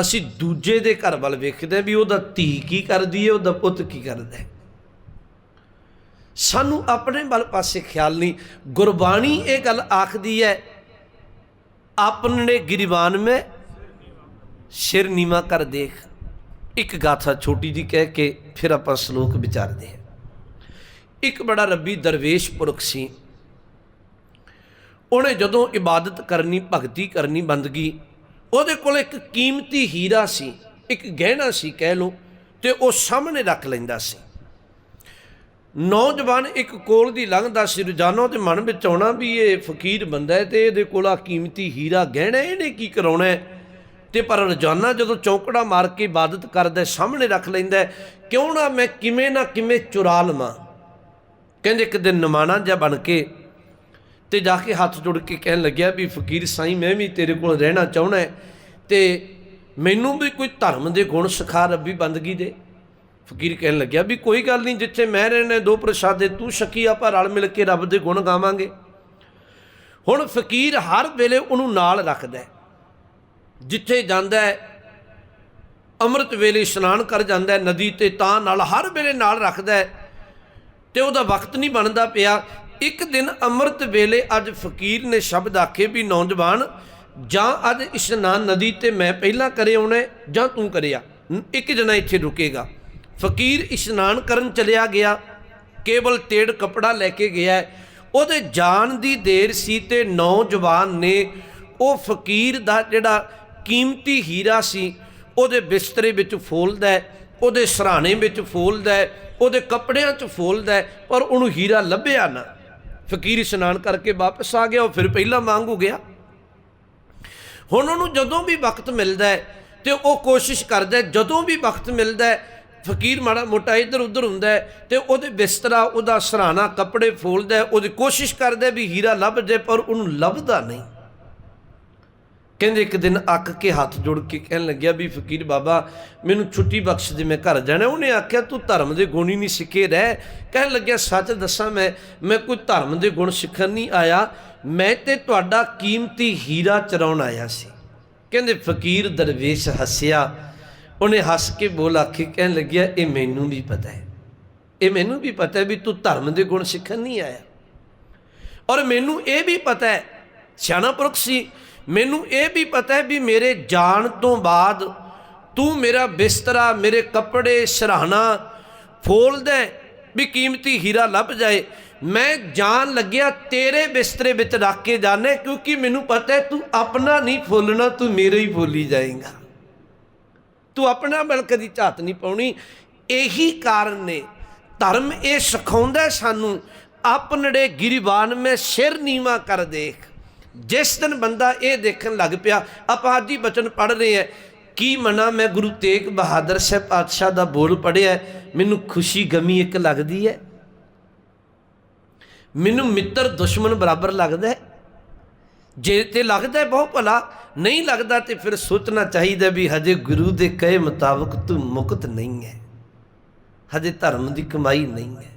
ਅਸੀਂ ਦੂਜੇ ਦੇ ਘਰ ਵੱਲ ਵੇਖਦੇ ਹਾਂ ਵੀ ਉਹਦਾ ਧੀ ਕੀ ਕਰਦੀ ਹੈ, ਉਹਦਾ ਪੁੱਤ ਕੀ ਕਰਦਾ ਹੈ। ਸਾਨੂੰ ਆਪਣੇ ਵੱਲ ਪਾਸੇ ਖਿਆਲ ਨਹੀਂ। ਗੁਰਬਾਣੀ ਇਹ ਗੱਲ ਆਖਦੀ ਹੈ, ਆਪਣੇ ਗਿਰਵਾਨ ਮੈਂ ਸਿਰ ਨੀਵਾ ਕਰ ਦੇਖ। ਇੱਕ ਗਾਥਾ ਛੋਟੀ ਜੀ ਕਹਿ ਕੇ ਫਿਰ ਆਪਾਂ ਸ਼ਲੋਕ ਵਿਚਾਰਦੇ ਹਾਂ। ਇੱਕ ਬੜਾ ਰੱਬੀ ਦਰਵੇਸ਼ ਪੁਰਖ ਸੀ। ਉਹਨੇ ਜਦੋਂ ਇਬਾਦਤ ਕਰਨੀ, ਭਗਤੀ ਕਰਨੀ ਬੰਦਗੀ ਉਹਦੇ ਕੋਲ ਇੱਕ ਕੀਮਤੀ ਹੀਰਾ ਸੀ, ਇੱਕ ਗਹਿਣਾ ਸੀ ਕਹਿ ਲਓ, ਤੇ ਉਹ ਸਾਹਮਣੇ ਰੱਖ ਲੈਂਦਾ ਸੀ। ਨੌਜਵਾਨ ਇੱਕ ਕੋਲ ਦੀ ਲੰਘਦਾ ਸੀ, ਰੋਜ਼ਾਨਾ ਉਹਦੇ ਮਨ ਵਿੱਚ ਆਉਣਾ ਵੀ ਇਹ ਫਕੀਰ ਬੰਦਾ ਹੈ ਤੇ ਇਹਦੇ ਕੋਲ ਆ ਕੀਮਤੀ ਹੀਰਾ ਗਹਿਣਾ ਇਹਨੇ ਕੀ ਕਰਾਉਣਾ ਹੈ? ਤੇ ਪਰ ਰੋਜ਼ਾਨਾ ਜਦੋਂ ਚੌਂਕੜਾ ਮਾਰ ਕੇ ਇਬਾਦਤ ਕਰਦਾ ਸਾਹਮਣੇ ਰੱਖ ਲੈਂਦਾ ਕਿਉਂ ਨਾ ਮੈਂ ਕਿਵੇਂ ਨਾ ਕਿਵੇਂ ਚੁਰਾ ਲਵਾਂ? ਕਹਿੰਦੇ ਇੱਕ ਦਿਨ ਨਮਾਣਾ ਜਾਂ ਬਣ ਕੇ ਤੇ ਜਾ ਕੇ ਹੱਥ ਜੋੜ ਕੇ ਕਹਿਣ ਲੱਗਿਆ ਵੀ ਫਕੀਰ ਸਾਈਂ, ਮੈਂ ਵੀ ਤੇਰੇ ਕੋਲ ਰਹਿਣਾ ਚਾਹੁੰਦਾ ਹੈ। ਤੇ ਮੈਨੂੰ ਵੀ ਕੋਈ ਧਰਮ ਦੇ ਗੁਣ ਸਿਖਾ ਰੱਬੀ ਬੰਦਗੀ ਦੇ। ਫਕੀਰ ਕਹਿਣ ਲੱਗਿਆ ਵੀ ਕੋਈ ਗੱਲ ਨਹੀਂ, ਜਿੱਥੇ ਮੈਂ ਰਹਿਣਾ, ਦੋ ਪ੍ਰਸ਼ਾਦੇ, ਤੂੰ ਛਕੀ ਆਪਾਂ ਰਲ ਮਿਲ ਕੇ ਰੱਬ ਦੇ ਗੁਣ ਗਾਵਾਂਗੇ। ਹੁਣ ਫਕੀਰ ਹਰ ਵੇਲੇ ਉਹਨੂੰ ਨਾਲ ਰੱਖਦਾ ਜਿੱਥੇ ਜਾਂਦਾ ਹੈ, ਅੰਮ੍ਰਿਤ ਵੇਲੇ ਇਸ਼ਨਾਨ ਕਰ ਜਾਂਦਾ ਨਦੀ ਤੇ ਤਾਂ ਨਾਲ ਹਰ ਵੇਲੇ ਨਾਲ ਰੱਖਦਾ ਹੈ। ਤੇ ਉਹਦਾ ਵਕਤ ਨਹੀਂ ਬਣਦਾ ਪਿਆ। ਇੱਕ ਦਿਨ ਅੰਮ੍ਰਿਤ ਵੇਲੇ ਅੱਜ ਫਕੀਰ ਨੇ ਸ਼ਬਦ ਆਖੇ ਵੀ, ਨੌਜਵਾਨ, ਜਾਂ ਅੱਜ ਇਸ਼ਨਾਨ ਨਦੀ ਤੇ ਮੈਂ ਪਹਿਲਾਂ ਕਰੇ ਆਉਣਾ ਜਾਂ ਤੂੰ ਕਰਿਆ? ਇੱਕ ਜਣਾ ਇੱਥੇ ਰੁਕੇਗਾ। ਫਕੀਰ ਇਸ਼ਨਾਨ ਕਰਨ ਚਲਿਆ ਗਿਆ। ਕੇਵਲ ਤੇੜ ਕਪੜਾ ਲੈ ਕੇ ਗਿਆ ਉਹਦੇ ਜਾਣ ਦੀ ਦੇਰ ਸੀ ਤੇ ਨੌਜਵਾਨ ਨੇ ਉਹ ਫਕੀਰ ਦਾ ਜਿਹੜਾ ਕੀਮਤੀ ਹੀਰਾ ਸੀ, ਉਹਦੇ ਬਿਸਤਰੇ ਵਿੱਚ ਫੋਲਦਾ ਉਹਦੇ ਸਰਾਣੇ ਵਿੱਚ ਫੋਲਦਾ ਉਹਦੇ ਕੱਪੜਿਆਂ 'ਚ ਫੋਲਦਾ ਪਰ ਉਹਨੂੰ ਹੀਰਾ ਲੱਭਿਆ ਨਾ। ਫਕੀਰ ਇਸ਼ਨਾਨ ਕਰਕੇ ਵਾਪਸ ਆ ਗਿਆ, ਉਹ ਫਿਰ ਪਹਿਲਾਂ ਵਾਂਗ ਹੋ ਗਿਆ। ਹੁਣ ਉਹਨੂੰ ਜਦੋਂ ਵੀ ਵਕਤ ਮਿਲਦਾ ਹੈ ਤੇ ਉਹ ਕੋਸ਼ਿਸ਼ ਕਰਦਾ ਜਦੋਂ ਵੀ ਵਕਤ ਮਿਲਦਾ ਹੈ, ਫਕੀਰ ਮਾੜਾ ਮੋਟਾ ਇੱਧਰ ਉੱਧਰ ਹੁੰਦਾ ਹੈ ਤੇ ਉਹਦੇ ਬਿਸਤਰਾ, ਉਹਦਾ ਸਰਾਣਾ, ਕੱਪੜੇ ਫੋਲਦਾ ਉਹਦੀ ਕੋਸ਼ਿਸ਼ ਕਰਦਾ ਵੀ ਹੀਰਾ ਲੱਭ ਜੇ, ਪਰ ਉਹਨੂੰ ਲੱਭਦਾ ਨਹੀਂ। ਕਹਿੰਦੇ ਇੱਕ ਦਿਨ ਅੱਕ ਕੇ ਹੱਥ ਜੋੜ ਕੇ ਕਹਿਣ ਲੱਗਿਆ ਵੀ ਫਕੀਰ ਬਾਬਾ, ਮੈਨੂੰ ਛੁੱਟੀ ਬਖਸ਼ ਦੇ ਮੈਂ ਘਰ ਜਾਣਾ। ਉਹਨੇ ਆਖਿਆ, ਤੂੰ ਧਰਮ ਦੇ ਗੁਣ ਹੀ ਨਹੀਂ ਸਿੱਖੇ ਰਹਿ। ਕਹਿਣ ਲੱਗਿਆ, ਸੱਚ ਦੱਸਾਂ ਮੈਂ ਮੈਂ ਕੋਈ ਧਰਮ ਦੇ ਗੁਣ ਸਿੱਖਣ ਨਹੀਂ ਆਇਆ। ਮੈਂ ਤੇ ਤੁਹਾਡਾ ਕੀਮਤੀ ਹੀਰਾ ਚਰਾਉਣ ਆਇਆ ਸੀ। ਕਹਿੰਦੇ ਫਕੀਰ ਦਰਵੇਸ਼ ਹੱਸਿਆ। ਉਹਨੇ ਹੱਸ ਕੇ ਬੋਲ ਆਖੀ, ਕਹਿਣ ਲੱਗਿਆ, ਇਹ ਮੈਨੂੰ ਵੀ ਪਤਾ ਹੈ। ਇਹ ਮੈਨੂੰ ਵੀ ਪਤਾ ਹੈ ਵੀ ਤੂੰ ਧਰਮ ਦੇ ਗੁਣ ਸਿੱਖਣ ਨਹੀਂ ਆਇਆ। ਔਰ ਮੈਨੂੰ ਇਹ ਵੀ ਪਤਾ ਹੈ, ਸਿਆਣਾ ਪੁਰਖ ਸੀ ਮੈਨੂੰ ਇਹ ਵੀ ਪਤਾ ਹੈ ਵੀ ਮੇਰੇ ਜਾਣ ਤੋਂ ਬਾਅਦ ਤੂੰ ਮੇਰਾ ਬਿਸਤਰਾ, ਮੇਰੇ ਕੱਪੜੇ, ਸਰਾਣਾ ਫੋਲਦਾ ਵੀ ਕੀਮਤੀ ਹੀਰਾ ਲੱਭ ਜਾਏ। ਮੈਂ ਜਾਣ ਲੱਗਿਆ ਤੇਰੇ ਬਿਸਤਰੇ ਵਿੱਚ ਰੱਖ ਕੇ ਜਾਣੇ ਕਿਉਂਕਿ ਮੈਨੂੰ ਪਤਾ ਹੈ ਤੂੰ ਆਪਣਾ ਨਹੀਂ ਫੋਲਣਾ, ਤੂੰ ਮੇਰੇ ਹੀ ਫੋਲੀ ਜਾਏਗਾ। ਤੂੰ ਆਪਣਾ ਬਲ ਕਦੀ ਝਾਤ ਨਹੀਂ ਪਾਉਣੀ। ਇਹੀ ਕਾਰਨ ਨੇ। ਧਰਮ ਇਹ ਸਿਖਾਉਂਦਾ ਹੈ ਸਾਨੂੰ, ਆਪਣੜੇ ਗਿਰਵਾਨ ਮੈਂ ਸਿਰ ਨੀਵਾ ਕਰ ਦੇਖ। ਜਿਸ ਦਿਨ ਬੰਦਾ ਇਹ ਦੇਖਣ ਲੱਗ ਪਿਆ, ਆਪਾਂ ਅੱਜ ਹੀ ਬਚਨ ਪੜ ਰਹੇ ਹੈ, ਕੀ ਮਨਾ ਮੈਂ ਗੁਰੂ ਤੇਗ ਬਹਾਦਰ ਸਾਹਿਬ ਪਾਤਸ਼ਾਹ ਦਾ ਬੋਲ ਪੜਿਆ ਮੈਨੂੰ ਖੁਸ਼ੀ ਗਮੀ ਇੱਕ ਲੱਗਦੀ ਹੈ। ਮੈਨੂੰ ਮਿੱਤਰ ਦੁਸ਼ਮਣ ਬਰਾਬਰ ਲੱਗਦਾ ਹੈ। ਜੇ ਤੇ ਲੱਗਦਾ ਹੈ ਬਹੁਤ ਭਲਾ, ਨਹੀਂ ਲੱਗਦਾ ਤੇ ਫਿਰ ਸੋਚਣਾ ਚਾਹੀਦਾ ਵੀ ਹਜੇ ਗੁਰੂ ਦੇ ਕਹੇ ਮੁਤਾਬਕ ਤੂੰ ਮੁਕਤ ਨਹੀਂ ਹੈ। ਹਜੇ ਧਰਮ ਦੀ ਕਮਾਈ ਨਹੀਂ ਹੈ।